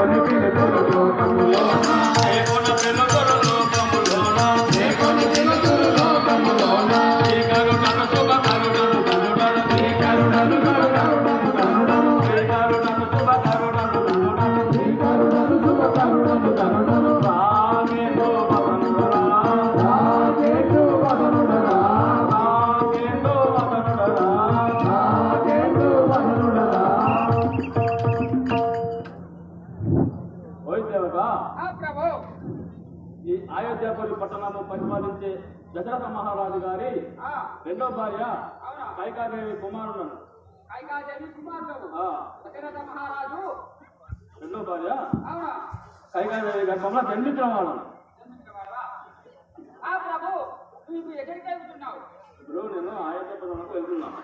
i'm looking vine todo yo వైద్యవక ఈ అయోధ్యాపురి పట్టణాన్ని పరిపాలించే దశరథ మహారాజు గారి రెండో భార్య కైకాదేవి కుమారుడు. మహారాజు. రెండో భార్య కైకాదేవి గర్భంలో జన్మించిన వాడు ఇప్పుడు నేను అయోధ్యాపురంకు వెళ్తున్నాను.